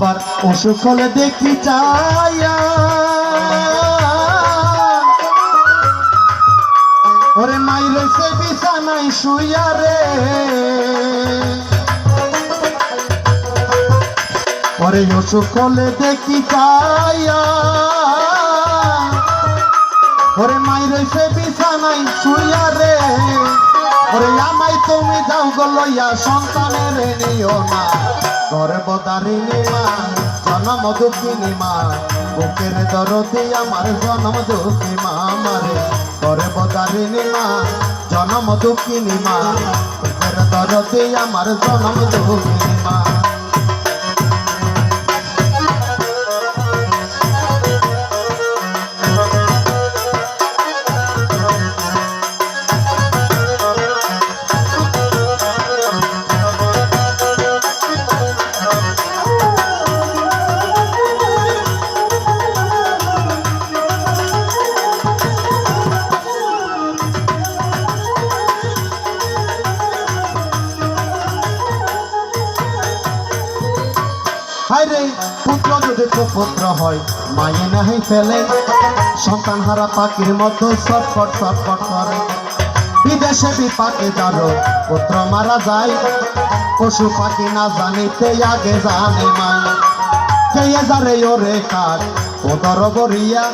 আবার অসুখ হলে দেখি চাইয়া ওরে শুইয়া রে। ওরে অসুখ হলে দেখি চাইয়া ওরে মাইরে সে বিছানাই শুইয়া রে। ওরে আমাই তুমি দাও গো লইয়া, সন্তানের নিও না। ঘরে বদারিনী মা জনম দুঃখিনী মা বুকের দরদি আমার জনম দুঃখী মা আমারে গর্বদারিণী মা জনম দুঃখিনী মা বুকের দরদি আমার জনম দুঃখিনী হায়রে, পুত্র যদি কুপুত্র হয়, মায়ে নাহি ফেলে। সন্তান হারা পাখির মতো সটফট সটফট করে। বিদেশে বিপাকে যারো পুত্র মারা যায়। পশু পাখি না জানিতে আগে জানে মাই। কে যারে ওরে কাক ওদর গরিয়া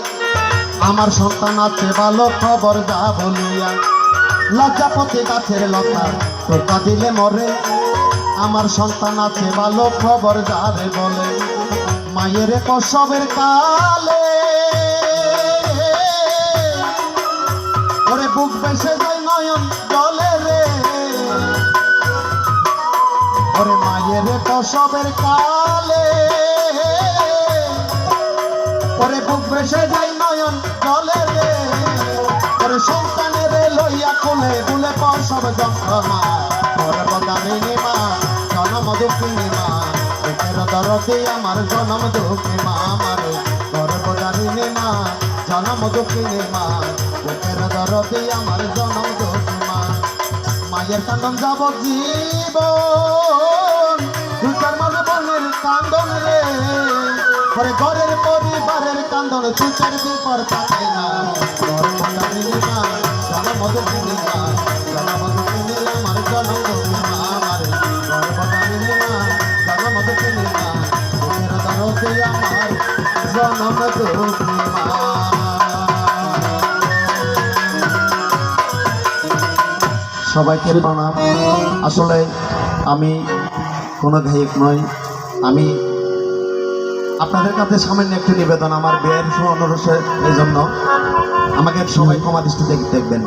আমার সন্তান আছে ভালো খবর যা বলিয়া। লজ্জাপতি গাছের লতা, টোকা দিলে মরে। আমার সন্তান আছে, ভালো খবর যারে বলে। মায়ের প্রসবের কালে। ওরে বুক বেসে যায় নয়ন জলে রে। ওরে মায়ের প্রসবের কালে। ওরে বুক বেসে যায় নয়ন জলে রে। ওরে সন্তানের লইয়া কোলে বুলে প্রসব যন্ত্রণা। ওরে বদারিনী মা জনম দুঃখিনী মা। একের দরদি আমার জনম দুঃখী মা। আমার ওরে বদারিনী মা, জনম দুঃখিনী মা। একের দরদি আমার জনম দুঃখী মা। মায়ের কান্দন যাব জীবন দুটার মাঝে বোনের কান্দন রে। ঘরের পরিবারের কান্দন সুচার দিন পর থাকে না। জনম দুঃখিনী মা আমার জনম সবাইকে প্রণাম। আসলে আমি কোনো গায়ক নই। আমি আপনাদের কাছে সামান্য একটু নিবেদন, আমার বিয়ের অনুরোধের এই জন্য। আমাকে সবাই ক্ষমা দৃষ্টি দেখবেন।